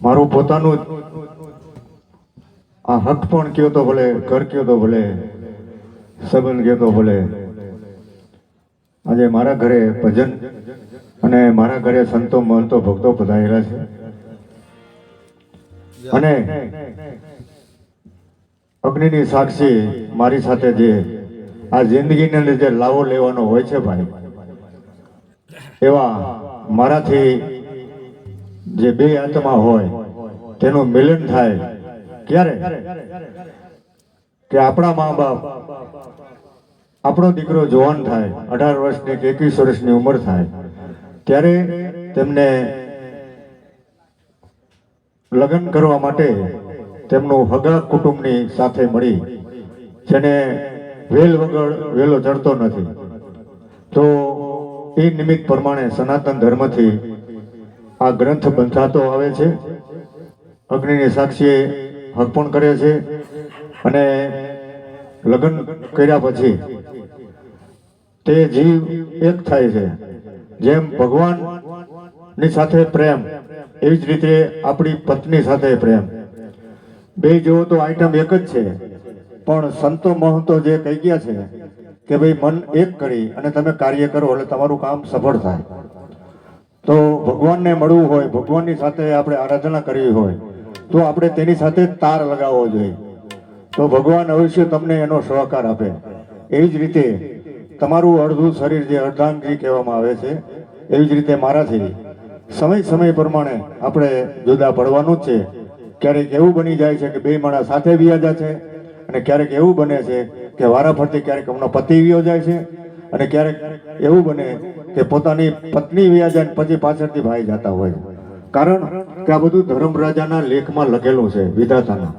મારું પોતાનું આ હક પણ કયો તો ભલે, ઘર કયો તો ભલે, સંબંધ કયો તો ભલે. આજે મારા ઘરે ભજન અને મારા ઘરે સંતો મહંતો ભક્તો પધારેલા છે. અને અગ્નિની સાક્ષી મારી સાથે જે આ જિંદગીને લીધે લાવો લેવાનો હોય છે ભાઈ, એવા મારાથી જે બે આત્મા હોય, તેનું મિલન થાય. ક્યારે? કે આપણા મા બાપ, આપણો દીકરો જવાન થાય, અઢાર વર્ષની કે એકવીસ વર્ષની ઉંમર થાય. ત્યારે તેમને લગ્ન કરવા માટે તેમનું હગા કુટુંબની સાથે મળી, જેને વેલ વગર વેલો ચડતો નથી. તો એ નિમિત્ત પ્રમાણે સનાતન ધર્મથી આ ગ્રંથ બંધાતો આવે છે. અગ્નિની સાક્ષીએ અર્પણ કરે છે અને લગ્ન કર્યા પછી તે જીવ એક થાય છે. જેમ ભગવાનની સાથે પ્રેમ, એવી જ રીતે આપણી પત્ની સાથે પ્રેમ. બે જેવો તો આઈટમ એક જ છે. પણ સંતો મહંતો જે કહી ગયા છે કે ભાઈ મન એક કરી અને તમે કાર્ય કરો એટલે તમારું કામ સફળ થાય. તો ભગવાનને મળવું હોય, ભગવાનની સાથે આપણે આરાધના કરવી હોય, તો આપણે તેની સાથે તાર લગાવવો જોઈએ. તો ભગવાન અવશ્ય તમને એનો સહકાર આપે. એવી જ રીતે તમારું અડધું શરીર જે અર્ધાંગી કહેવામાં આવે છે, એવી જ રીતે મારાથી સમય સમય પ્રમાણે આપણે જુદા પડવાનું જ છે. ક્યારેક એવું બની જાય છે કે બે માણસ સાથે વ્યાજા છે અને ક્યારેક એવું બને છે કે વારાફરતી ક્યારેક હમણાં પતિ વ્યો જાય છે. અને ક્યારેક એવું બને કે પોતાની પત્ની વ્યા પછી પાછળથી ભાઈ જતા હોય. કારણ કે આ બધું ધર્મરાજાના લેખમાં લખેલું છે વિધાતાના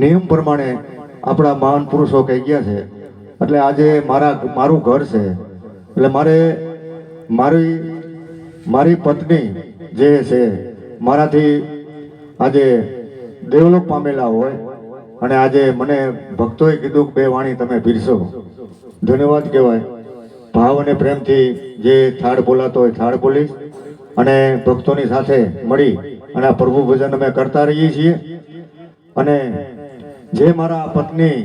નિયમ પ્રમાણે આપણા મહાન પુરુષો કહી ગયા છે, એટલે આજે મારા મારું ઘર છે, એટલે મારે મારી મારી પત્ની જે છે, મારાથી આજે દેવલોક પામેલા હોય, અને આજે મને ભક્તોએ કીધું કે બે વાણી તમે પીરસો. ધન્યવાદ કહેવાય. ભાવ અને પ્રેમથી જે થાળ બોલાતો હોય થાળ બોલીશ અને ભક્તોની સાથે મળી અને આ પ્રભુ ભજન અમે કરતા રહીએ છીએ. અને જે મારા પત્ની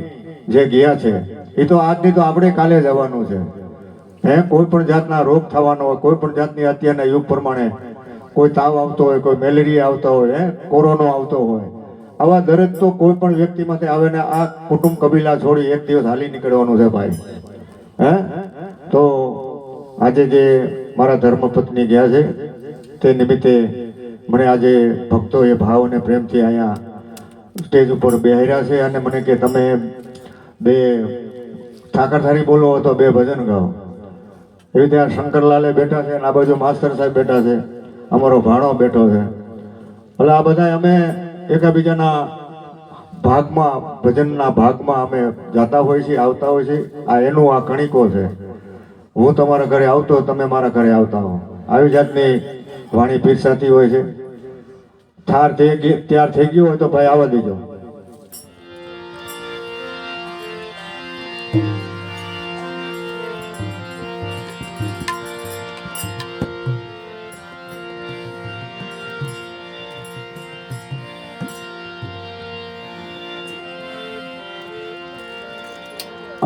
જે ગયા છે, એ તો આજની તો આપણે કાલે જવાનું છે. હે, કોઈ પણ જાતના રોગ થવાનો હોય, કોઈ પણ જાતની અત્યારના યુગ પ્રમાણે કોઈ તાવ આવતો હોય, કોઈ મેલેરિયા આવતો હોય, હે, કોરોનો આવતો હોય આવા દરેક તો કોઈ પણ વ્યક્તિમાંથી આવે ને આ કુટુંબ કબીલા છોડી એક દિવસ હાલી નીકળવાનું છે ભાઈ. હે? તો આજે જે મારા ધર્મપત્ની ગયા છે, તે નિમિત્તે મને આજે ભક્તોએ ભાવ અને પ્રેમથી અહીંયા સ્ટેજ ઉપર બેહાર્યા છે અને મને કે તમે બે ઠાકરધારી બોલો તો બે ભજન ગાઓ. એવી રીતે આ શંકરલાલે બેઠા છે અને આ બાજુ માસ્તર સાહેબ બેઠા છે. અમારો ભાણો બેઠો છે. એટલે આ બધા અમે એકાબીજાના ભાગમાં, ભજનના ભાગમાં અમે જતા હોય છીએ, આવતા હોય છીએ. આ એનું આ કણિકો છે. હું તમારા ઘરે આવતો, તમે મારા ઘરે આવતા હો. આવી જાતની વાણી પીરસાતી હોય છે. થાર થઈ ત્યાર થઈ ગયું હોય તો ભાઈ આવવા દેજો.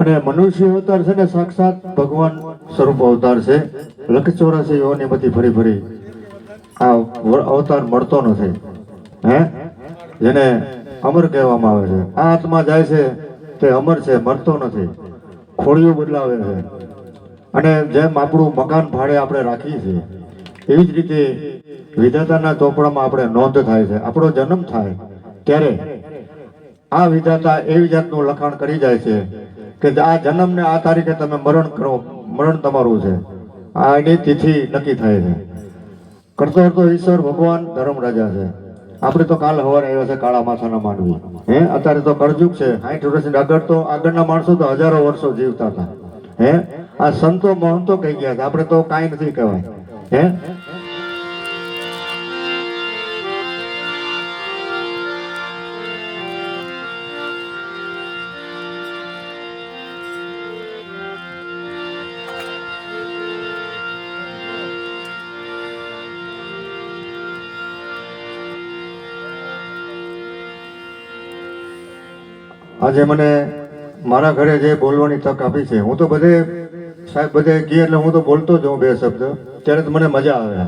અને મનુષ્ય અવતાર છે ને, સાક્ષાત ભગવાન સ્વરૂપ અવતાર છે. લખ ચોરાસી યોનિમાંથી ફરી ફરી આ અવતાર મળતો નથી. હે? જેને અમર કહેવામાં આવે છે. આ આત્મા જાય છે, તે અમર છે, મરતો નથી. ખોળિયું બદલાવે છે. અને જેમ આપણું મકાન ભાડે આપણે રાખીએ છીએ, એવી જ રીતે વિધાતાના ચોપડામાં આપણે નોંધ થાય છે. આપણો જન્મ થાય ત્યારે આ વિધાતા એવી જાતનું લખાણ કરી જાય છે કે આ જન્મને આ તારીખે તમે મરણ કરો, મરણ તમારું છે. આ એની તિથિ નક્કી થાય છે. કરતો કરતો ઈશ્વર, ભગવાન, ધર્મ રાજા છે. આપણે તો કાલ હવારે આવ્યા છે કાળા માથાના માનવી હે? અત્યારે તો કળજુગ છે. સાઠ વર્ષની આગળ તો આગળના માણસો તો હજારો વર્ષો જીવતા હતા. હે? આ સંતો મહંતો કહી ગયા છે. આપણે તો કાંઈ નથી કહેવાય. હે? આજે મને મારા ઘરે જે બોલવાની તક આપી છે હું તો બધે સાહેબ બધે કહે એટલે હું તો બોલતો જ હોઉં બે શબ્દ. ત્યારે તો મને મજા આવે.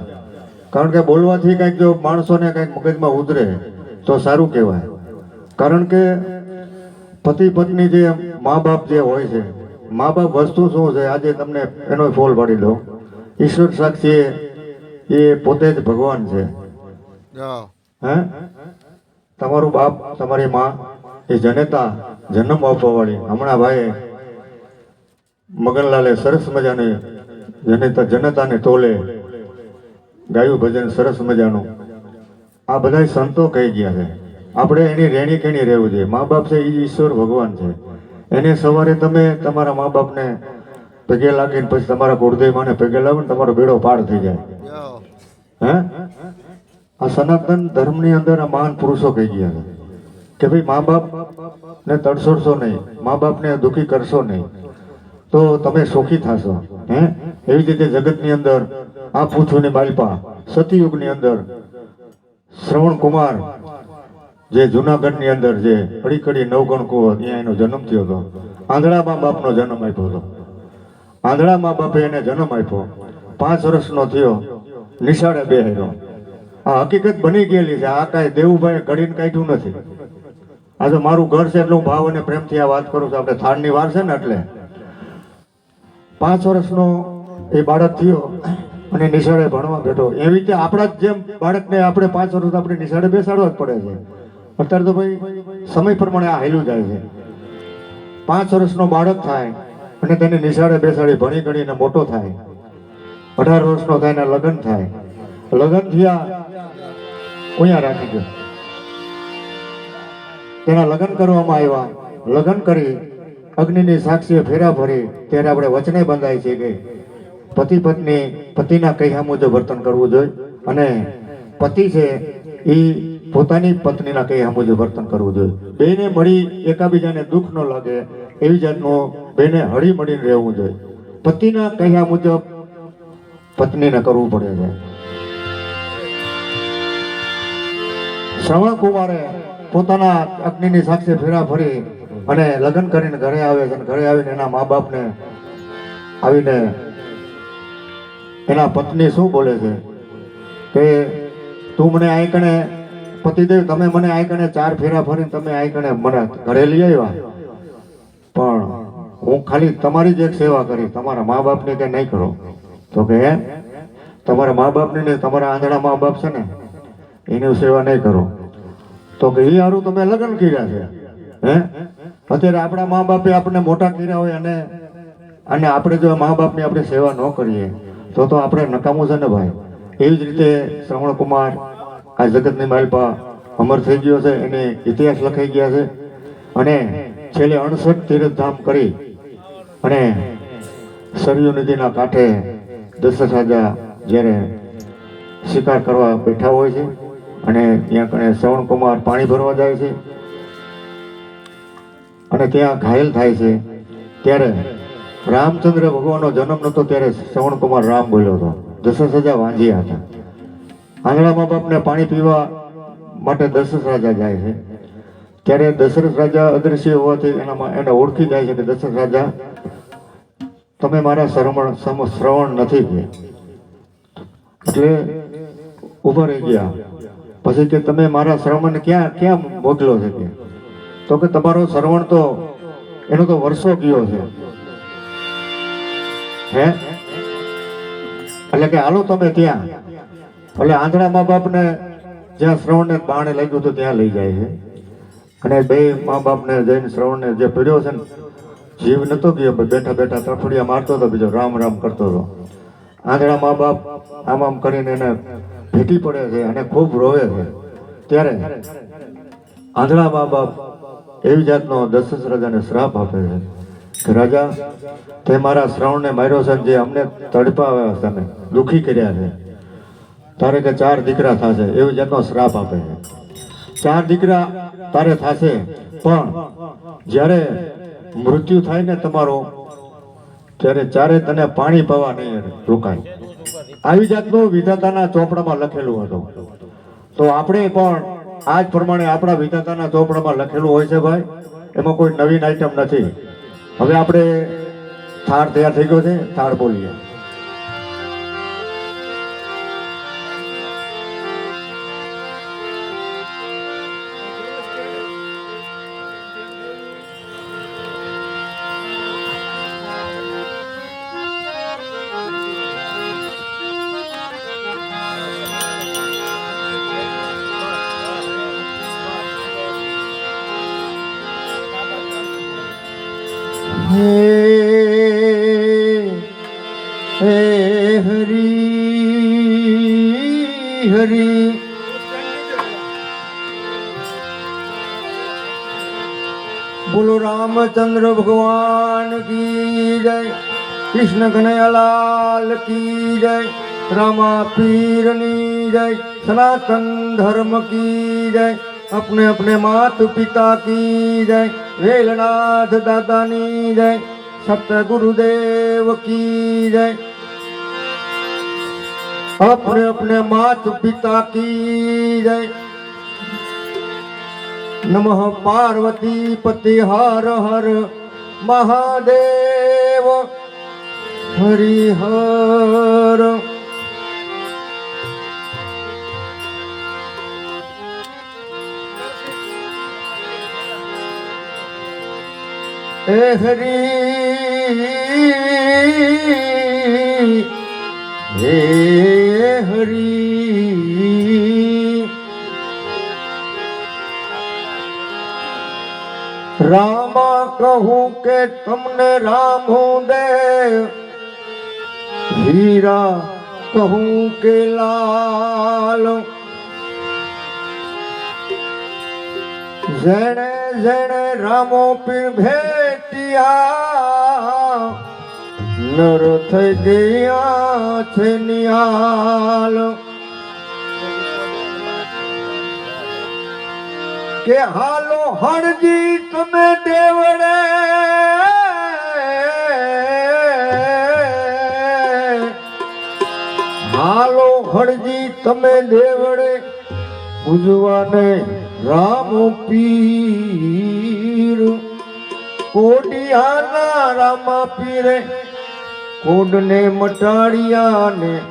કારણ કે બોલવાથી કંઈક જો માણસોને કંઈક મગજમાં ઉતરે તો સારું કહેવાય. કારણ કે પતિ પત્ની જે મા બાપ જે હોય છે મા બાપ વસ્તુ શું છે આજે તમને એનો ફોલ પાડી દો ઈશ્વર સાક્ષી એ પોતે જ ભગવાન છે. હે? તમારું બાપ તમારી માં એ જનેતા જન્મ આપવા વાળી હમણાં ભાઈ મગનલાલે સરસ મજાની જનેતા જનતાને તોલે ગાયું ભજન સરસ મજાનું. આ બધા સંતો કહી ગયા છે. આપણે એની રેણી કેણી રહેવું જોઈએ. મા બાપ છે એ ઈશ્વર ભગવાન છે. એને સવારે તમે તમારા મા બાપને પગે લાગીને પછી તમારા કુળદેવમાંને પગે લાવીને તમારો બેડો પાર થઈ જાય. હે? આ સનાતન ધર્મની અંદર આ મહાન પુરુષો કહી ગયા છે. કે ભાઈ મા બાપ ને તડસોડશો નહીં, મા બાપને દુઃખી કરશો નહીં. તો તમે સુખી થશો, હે? એવી રીતે જગતની અંદર આ પૃથ્વીની બાલપા, સતયુગની અંદર શ્રવણ કુમાર, જે જુનાગઢની અંદર જે અડીકડી નવગણ કુવો, ત્યાં એનો જન્મ થયો હતો. આંધળા મા બાપનો જન્મ આપ્યો હતો. આંધળા મા બાપે એને જન્મ આપ્યો. પાંચ વર્ષનો થયો, નિશાળે બેહેલો આ હકીકત બની ગયેલી છે, આ કાંઈ દેવુભાઈ ઘડીને કાઢ્યું નથી. આ તો મારું ઘર છે એટલે હું ભાવ અને પ્રેમથી આ વાત કરું છું. આપણે થાળની વાર છે ને એટલે. પાંચ વર્ષનો એ બાળક થયો અને નિશાળે ભણવા બેઠો. એવી રીતે આપણા જ જેમ બાળકને આપણે પાંચ વર્ષ આપણે નિશાળે બેસાડવા જ પડે છે. અત્યારે તો ભાઈ સમય પ્રમાણે આ હેલું જાય છે. પાંચ વર્ષનો બાળક થાય અને તેને નિશાળે બેસાડી ભણી ગણીને મોટો થાય. અઢાર વર્ષનો થાય ને લગ્ન થાય. લગ્ન થયા અહીંયા રાખી ગયો તેના લગ્ન કરવામાં આવ્યા. લગ્ન કરી અગ્નિની સાક્ષીએ ફેરા ફરી. ત્યારે આપણે વચને બંધાય છે કે પતિ પત્ની પતિના કહ્યા મુજબ વર્તન કરવું જોઈએ અને પતિ છે એ પોતાની પત્નીના કહ્યા મુજબ વર્તન કરવું જોઈએ. બેને મળી એકાબીજાને દુઃખ ન લાગે એવી જાતનું બેને હળી મળીને રહેવું જોઈએ. પતિના કહ્યા મુજબ પત્નીને કરવું પડે છે. શ્રવણ કુમારે પોતાના અગ્નિની સાક્ષી ફેરા ફરી અને લગ્ન કરીને ઘરે આવે છે અને ઘરે આવીને એના મા બાપને આવીને એના પત્ની શું બોલે છે? કે તું મને આઈકણે પતિદેવ, તમે મને આઈકણે ચાર ફેરા ફરીને તમે આઈકણે મને ઘરે લઈ આવ્યા. પણ હું ખાલી તમારી જ એક સેવા કરી, તમારા મા બાપની કે નહીં કરો? તો કે તમારા મા બાપની ને તમારા આંધળા મા બાપ છે ને, એની સેવા નહીં કરો. તો કે એ હારું તમે લગ્ન કર્યા છે. હે? અત્યારે આપણા મા બાપે આપણને મોટા કર્યા હોય અને અને આપણે જો મા બાપની આપણે સેવા ન કરીએ, તો તો આપણે નકામું છે ને ભાઈ? એવી જ રીતે શ્રવણ કુમાર, આ જગતની માલપા અમર થઈ ગયો છે, એને ઇતિહાસ લખાઈ ગયા છે. અને છેલ્લે અણસઠ તીર્થધામ કરી અને સરયુ નદીના કાંઠે દશરથ રાજા જ્યારે શિકાર કરવા બેઠા હોય છે. અને ત્યાં કણે શ્રવણ કુમાર પાણી ભરવા જાય છે. અને ત્યાં ઘાયલ થાય છે. ત્યારે રામચંદ્ર ભગવાનનો જન્મ નહોતો, ત્યારે શ્રવણ કુમાર રામ બોલ્યો હતો. દશરથ રાજા વાંજ્યા હતા. આંગણા મા બાપને પાણી પીવા માટે દશરથ રાજા જાય છે. ત્યારે દશરથ રાજા અદ્રશ્ય હોવાથી એનામાં એને ઓળખી જાય છે કે દશરથ રાજા, તમે મારા શ્રવણ શ્રવણ નથી એટલે ઊભા રહી ગયા. પછી કે તમે મારા શ્રવણ ક્યાં ક્યાં મોકલો છે કે? તો કે તમારો શ્રવણ તો એનો તો વર્ષો ગયો છે. હે? એટલે કે હાલો તમે ત્યાં. એટલે આંધળા મા બાપને જ્યાં શ્રવણને બાણે લાગ્યું હતું ત્યાં લઈ જાય છે. અને બે મા બાપને જઈને શ્રવણને જે પીડ્યો છે ને, જીવ નતો ગયો બેઠા બેઠા તરફડિયા મારતો હતો, બીજો રામ રામ કરતો હતો. આંધળા મા બાપ આમ આમ કરીને એને ભેટી પડે છે અને ખૂબ રોવે છે. ત્યારે આંધળા મા બાપ એવી જાતનો દશરથ રાજાને શ્રાપ આપે છે કે, રાજા, તે મારા શ્રવણને માર્યો છે જે અમને તડપાવ્યા તમે દુઃખી કર્યા છે. તારે કે ચાર દીકરા થશે? એવી જાતનો શ્રાપ આપે છે. ચાર દીકરા તારે થશે, પણ જ્યારે મૃત્યુ થાય ને તમારો, ત્યારે ચારે તને પાણી પવા નહીં રોકાય. આવી જાતનું વિધાતાના ચોપડામાં લખેલું હતું. તો આપણે પણ આ જ પ્રમાણે આપણા વિધાતાના ચોપડામાં લખેલું હોય છે ભાઈ. એમાં કોઈ નવીન આઈટમ નથી. હવે આપણે થાળ તૈયાર થઈ ગયો છે. થાળ બોલીએ. બોલો રામચંદ્ર ભગવાન કી જય કૃષ્ણ કનૈયાલાલ કી જય રામા પીરની જય સનાતન ધર્મ કી જય अपने अपने मात पिता की जय वेलनाथ दादानी जय सत्य गुरुदेव की जय अपने अपने मात पिता की जय નમઃ પાર્વતી પતિ હર હર મહાદેવ હરિહર એ હરી હે હરી રામ કહું કે તમને રામ હું દે. હીરા કહું કે લાલ. જેણે જેણે રામો પીર ભેટિયા, નર થઈ ગયા છે નિહાલ. કે હાલો હણજી તમે દેવડે. હાલો હણજી તમે દેવડે. ઉજવાને રામ પીર. કોડિયાના રામા પીરે. કોડને મટાડિયાને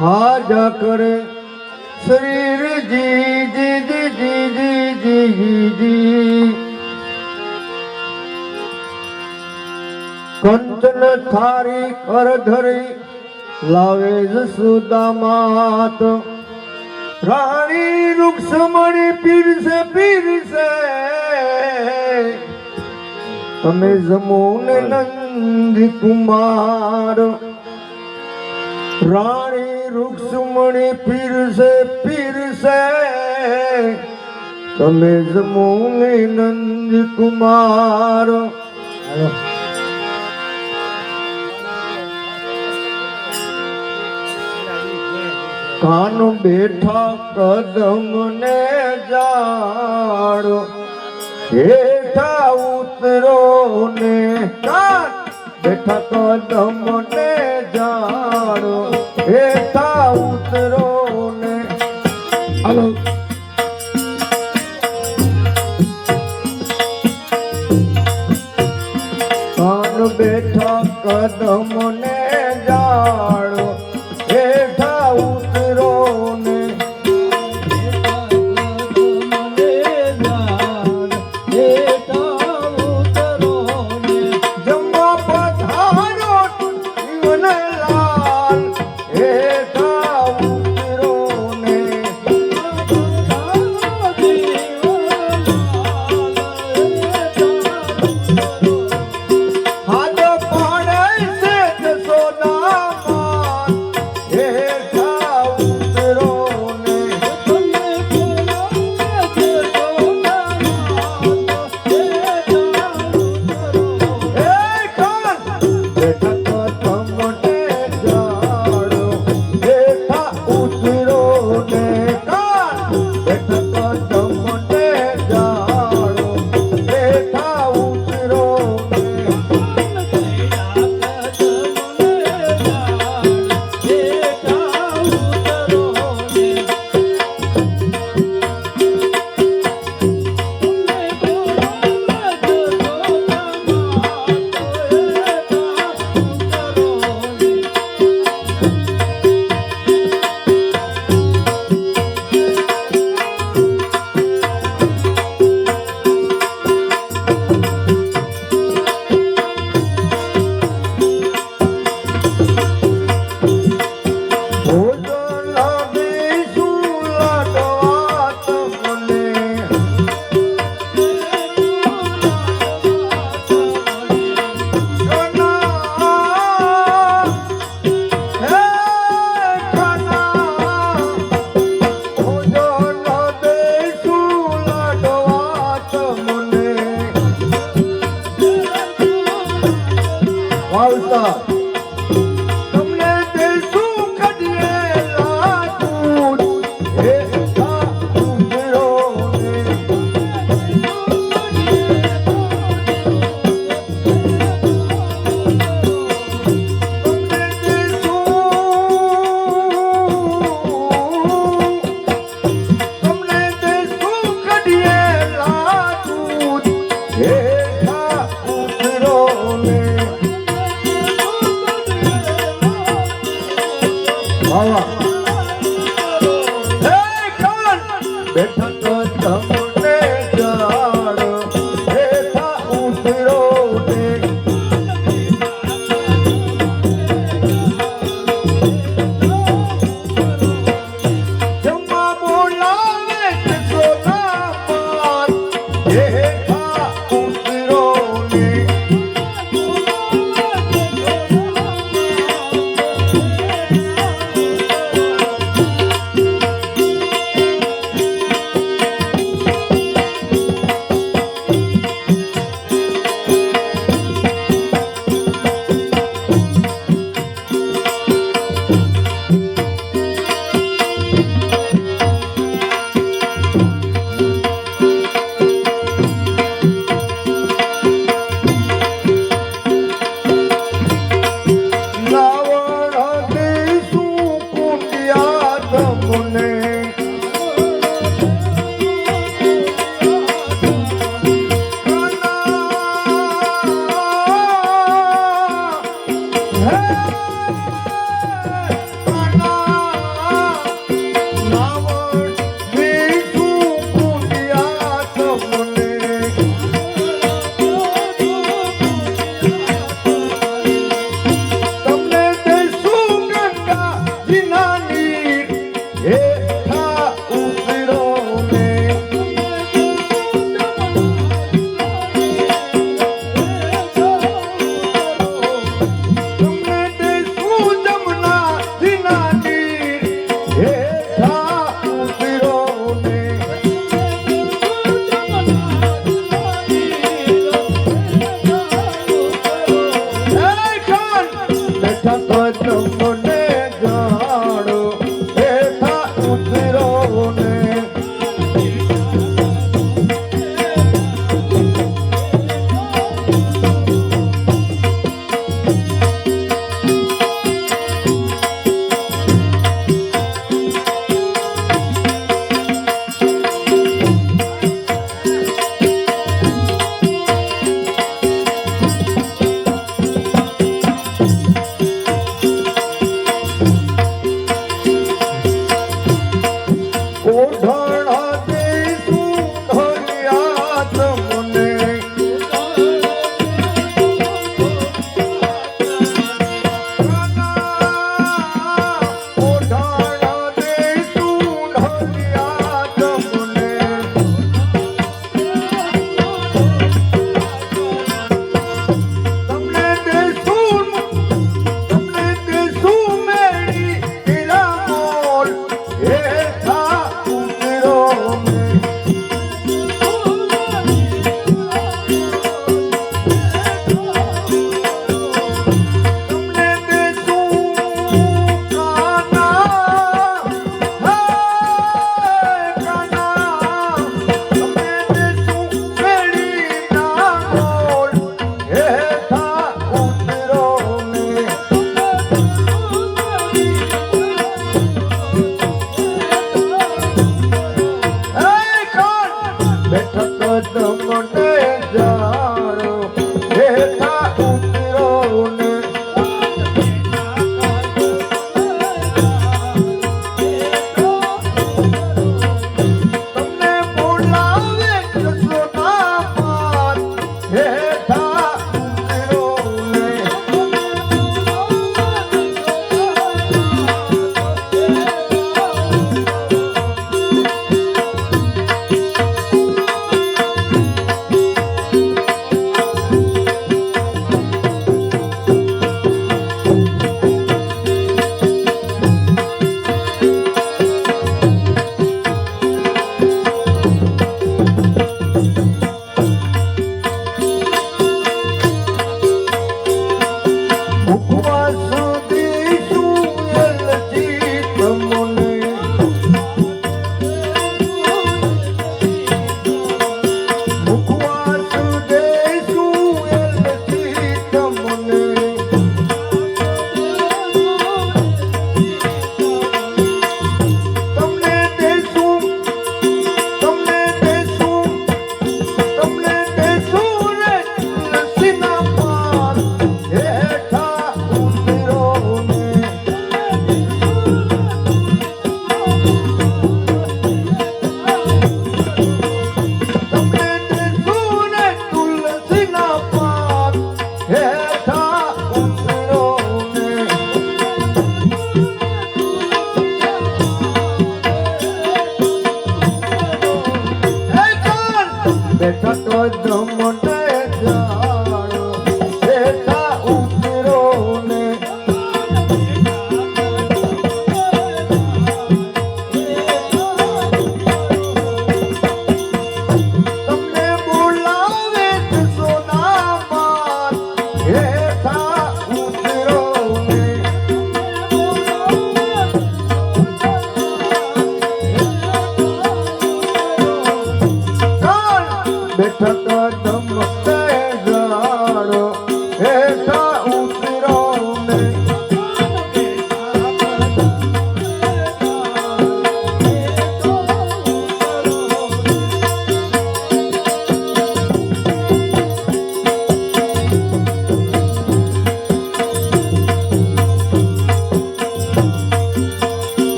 હાજા કરે. શરીરજી જી કંચન થારી કર ધરી લાવે જસુદા માત. રાણી રૂક્ષમણી પીરસે પીરસે. તમે જમોને નંદ કુમાર. રાણી રૂક્ષમણી પીરસે પીરસે. તમે જમોને નંદ કુમાર. કાન બેઠા કદમ ને જાડો. હેઠા ઉતરો ને બેઠા કદમ ને কদম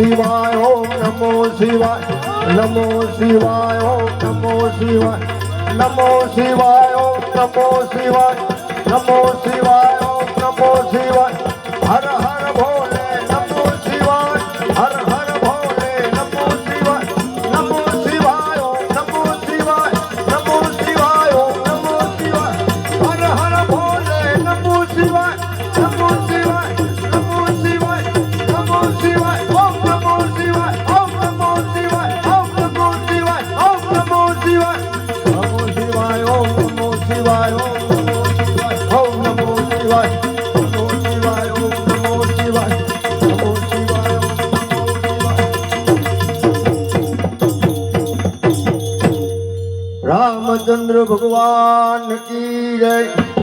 શિવાય ઓમ નમો શિવાય નમો શિવાય ઓમ નમો શિવાય નમો શિવાય ઓમ નમો શિવાય નમો શિવાય ઓમ નમો શિવાય, હર હર